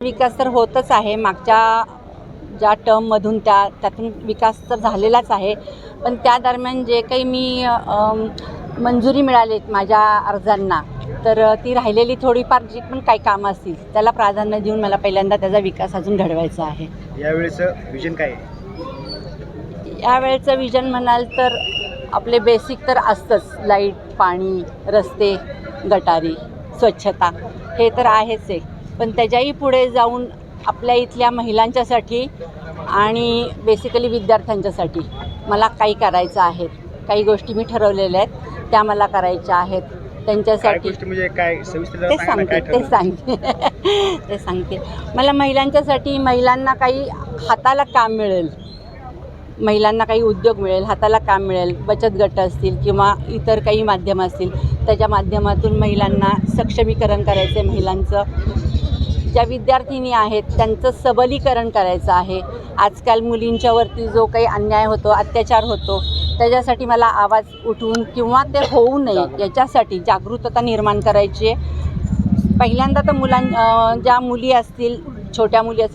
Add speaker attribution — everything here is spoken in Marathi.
Speaker 1: विकास तर होतच आहे. मागच्या ज्या टर्ममधून त्या त्यातून विकास तर झालेलाच आहे. पण त्या दरम्यान जे काही मी मंजुरी मिळालीत माझ्या अर्जांना तर ती राहिलेली थोडीफार जी पण काही कामं असतील त्याला प्राधान्य देऊन मला पहिल्यांदा त्याचा विकास अजून घडवायचा आहे.
Speaker 2: यावेळेचं विजन काय
Speaker 1: यावेळेचं विजन म्हणाल तर आपले बेसिक तर असतंच. लाइट पाणी रस्ते गटारी स्वच्छता हे तर आहेच आहे. पण त्याच्याही पुढे जाऊन आपल्या इथल्या महिलांच्यासाठी आणि बेसिकली विद्यार्थ्यांच्यासाठी मला काही करायचं आहे काही गोष्टी मी ठरवलेल्या आहेत त्या मला करायच्या आहेत. त्यांच्यासाठी
Speaker 2: म्हणजे काय सविस्तर
Speaker 1: ते सांगते ते? सांगते. ते सांगते. मला महिलांच्यासाठी महिलांना काही हाताला काम मिळेल. महिलांना काही उद्योग मिळेल हाताला काम मिळेल बचत गट असतील किंवा इतर काही माध्यमं असतील त्याच्या माध्यमातून महिलांना सक्षमीकरण करायचं आहे महिलांचं ज्या विद्यार्थिनी आहेत त्यांचं सबलीकरण करायचं आहे. आजकाल मुलींच्यावरती जो काही अन्याय होतो अत्याचार होतो त्याच्यासाठी मला आवाज उठवून किंवा ते होऊ नये याच्यासाठी जागृतता निर्माण करायची आहे. पहिल्यांदा तर मुलां ज्या मुली असतील छोट्या मुली असतील